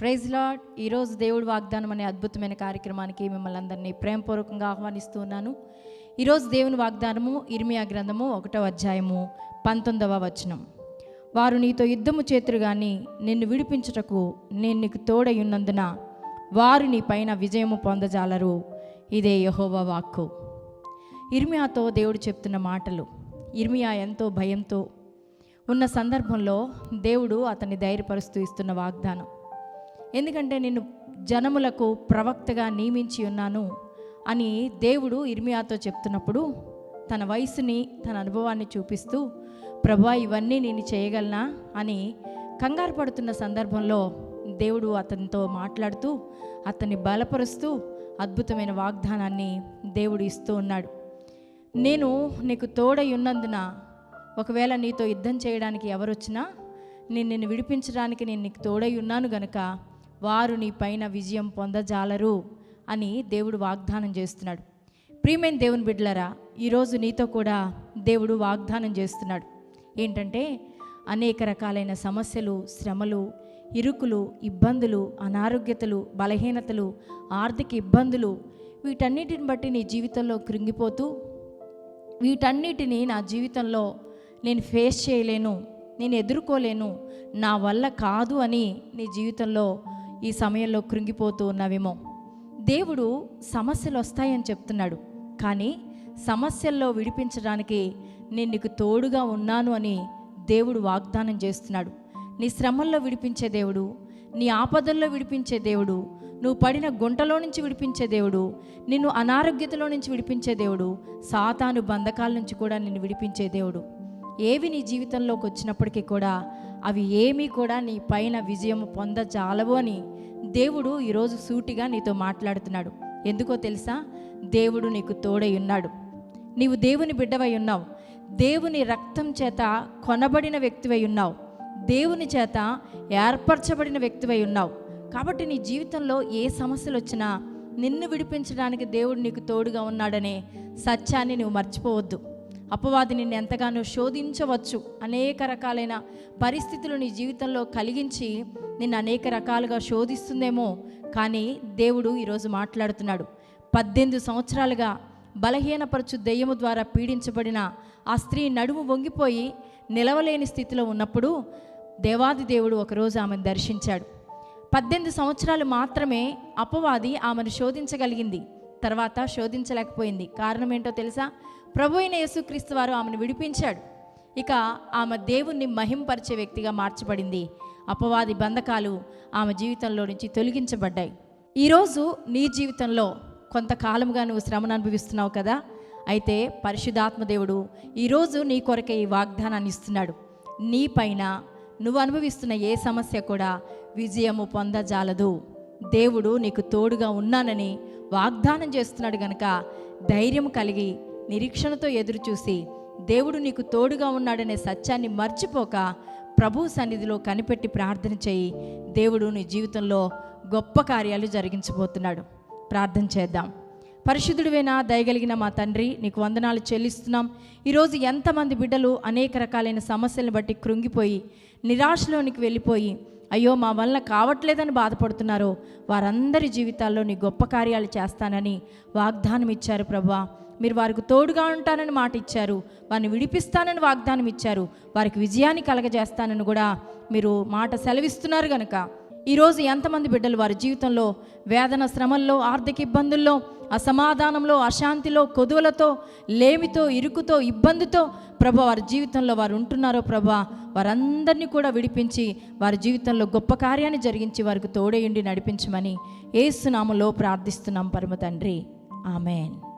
Praise lord ఈరోజు దేవుడు వాగ్దానం అనే అద్భుతమైన కార్యక్రమానికి మిమ్మల్ని అందరినీ ప్రేమపూర్వకంగా ఆహ్వానిస్తూ ఉన్నాను. ఈరోజు దేవుని వాగ్దానము ఇర్మియా గ్రంథము ఒకటో అధ్యాయము పంతొమ్మిదవ వచనం. వారు నీతో యుద్ధము చేతురు కానీ నిన్ను విడిపించుటకు నేను నీకు తోడై వారు నీ పైన విజయము పొందజాలరు. ఇదే యహోవా వాక్కు. ఇర్మియాతో దేవుడు చెప్తున్న మాటలు. ఇర్మియా ఎంతో భయంతో ఉన్న సందర్భంలో దేవుడు అతన్ని ధైర్యపరుస్తూ ఇస్తున్న వాగ్దానం. ఎందుకంటే నేను జనములకు ప్రవక్తగా నియమించి ఉన్నాను అని దేవుడు ఇర్మియాతో చెప్తున్నప్పుడు తన వయసుని తన అనుభవాన్ని చూపిస్తూ ప్రభా ఇవన్నీ నేను చేయగలనా? అని కంగారు పడుతున్న సందర్భంలో దేవుడు అతనితో మాట్లాడుతూ అతన్ని బలపరుస్తూ అద్భుతమైన వాగ్దానాన్ని దేవుడు ఇస్తూ ఉన్నాడు. నేను నీకు తోడై ఉన్నందున ఒకవేళ నీతో యుద్ధం చేయడానికి ఎవరొచ్చినా నేను నిన్ను విడిపించడానికి నేను నీకు తోడై ఉన్నాను గనుక వారు నీ పైన విజయం పొందజాలరు అని దేవుడు వాగ్దానం చేస్తున్నాడు. ప్రియమైన దేవుని బిడ్డలరా ఈరోజు నీతో కూడా దేవుడు వాగ్దానం చేస్తున్నాడు. ఏంటంటే అనేక రకాలైన సమస్యలు శ్రమలు ఇరుకులు ఇబ్బందులు అనారోగ్యతలు బలహీనతలు ఆర్థిక ఇబ్బందులు వీటన్నిటిని బట్టి నీ జీవితంలో కృంగిపోతూ వీటన్నిటిని నా జీవితంలో నేను ఫేస్ చేయలేను నేను ఎదుర్కోలేను నా వల్ల కాదు అని నీ జీవితంలో ఈ సమయంలో కృంగిపోతూ ఉన్నావేమో. దేవుడు సమస్యలు వస్తాయని చెప్తున్నాడు. కానీ సమస్యల్లో విడిపించడానికి నేను నీకు తోడుగా ఉన్నాను అని దేవుడు వాగ్దానం చేస్తున్నాడు. నీ శ్రమల్లో విడిపించే దేవుడు నీ ఆపదల్లో విడిపించే దేవుడు నువ్వు పడిన గుంటలో నుంచి విడిపించే దేవుడు నిన్ను అనారోగ్యతలో నుంచి విడిపించే దేవుడు సాతాను బంధకాల నుంచి కూడా నిన్ను విడిపించే దేవుడు. ఏవి నీ జీవితంలోకి వచ్చినప్పటికీ కూడా అవి ఏమీ కూడా నీ పైన విజయం పొందజాలవు అని దేవుడు ఈరోజు సూటిగా నీతో మాట్లాడుతున్నాడు. ఎందుకో తెలుసా? దేవుడు నీకు తోడై ఉన్నాడు. నీవు దేవుని బిడ్డవై ఉన్నావు. దేవుని రక్తం చేత కొనబడిన వ్యక్తివై ఉన్నావు. దేవుని చేత ఏర్పరచబడిన వ్యక్తివై ఉన్నావు. కాబట్టి నీ జీవితంలో ఏ సమస్యలు వచ్చినా నిన్ను విడిపించడానికి దేవుడు నీకు తోడుగా ఉన్నాడనే సత్యాన్ని నువ్వు మర్చిపోవద్దు. అపవాది నిన్ను ఎంతగానో శోధించవచ్చు. అనేక రకాలైన పరిస్థితులు నీ జీవితంలో కలిగించి నిన్ను అనేక రకాలుగా శోధిస్తుందేమో. కానీ దేవుడు ఈరోజు మాట్లాడుతున్నాడు. పద్దెనిమిది సంవత్సరాలుగా బలహీనపరచు దెయ్యము ద్వారా పీడించబడిన ఆ స్త్రీ నడుము వంగిపోయి నిలవలేని స్థితిలో ఉన్నప్పుడు దేవాది దేవుడు ఒకరోజు ఆమెను దర్శించాడు. పద్దెనిమిది సంవత్సరాలు మాత్రమే అపవాది ఆమెను శోధించగలిగింది. తర్వాత శోధించలేకపోయింది. కారణం ఏంటో తెలుసా? ప్రభు అయిన యేసుక్రీస్తు వారు ఆమెను విడిపించాడు. ఇక ఆమె దేవుణ్ణి మహింపరిచే వ్యక్తిగా మార్చబడింది. అపవాది బంధకాలు ఆమె జీవితంలో నుంచి తొలగించబడ్డాయి. ఈరోజు నీ జీవితంలో కొంతకాలంగా నువ్వు శ్రమను అనుభవిస్తున్నావు కదా? అయితే పరిశుధాత్మదేవుడు ఈరోజు నీ కొరకే ఈ వాగ్దానాన్ని ఇస్తున్నాడు. నీ పైన నువ్వు అనుభవిస్తున్న ఏ సమస్య కూడా విజయము పొందజాలదు. దేవుడు నీకు తోడుగా ఉన్నానని వాగ్దానం చేస్తున్నాడు గనక ధైర్యం కలిగి నిరీక్షణతో ఎదురుచూసి దేవుడు నీకు తోడుగా ఉన్నాడనే సత్యాన్ని మర్చిపోక ప్రభు సన్నిధిలో కనిపెట్టి ప్రార్థన చేయి. దేవుడు నీ జీవితంలో గొప్ప కార్యాలు జరిగించబోతున్నాడు. ప్రార్థన చేద్దాం. పరిశుద్ధుడివైనా దయగలిగిన మా తండ్రి నీకు వందనాలు చెల్లిస్తున్నాం. ఈరోజు ఎంతమంది బిడ్డలు అనేక రకాలైన సమస్యలను బట్టి కృంగిపోయి నిరాశలోనికి వెళ్ళిపోయి అయ్యో మా వల్ల కావట్లేదని బాధపడుతున్నారో వారందరి జీవితాల్లో నీ గొప్ప కార్యాలు చేస్తానని వాగ్దానం ఇచ్చారు ప్రభా. మీరు వారికి తోడుగా ఉంటానని మాట ఇచ్చారు. వారిని విడిపిస్తానని వాగ్దానం ఇచ్చారు. వారికి విజయాన్ని కలగజేస్తానని కూడా మీరు మాట సెలవిస్తున్నారు కనుక ఈరోజు ఎంతమంది బిడ్డలు వారి జీవితంలో వేదన శ్రమల్లో ఆర్థిక ఇబ్బందుల్లో అసమాధానంలో అశాంతిలో కొదువలతో లేమితో ఇరుకుతో ఇబ్బందితో ప్రభ వారి జీవితంలో వారు ఉంటున్నారో ప్రభా వారందరినీ కూడా విడిపించి వారి జీవితంలో గొప్ప కార్యాన్ని జరిగించి వారికి తోడేయుండి నడిపించమని ఏసునామలో ప్రార్థిస్తున్నాం పరమ తండ్రి. ఆమెన్.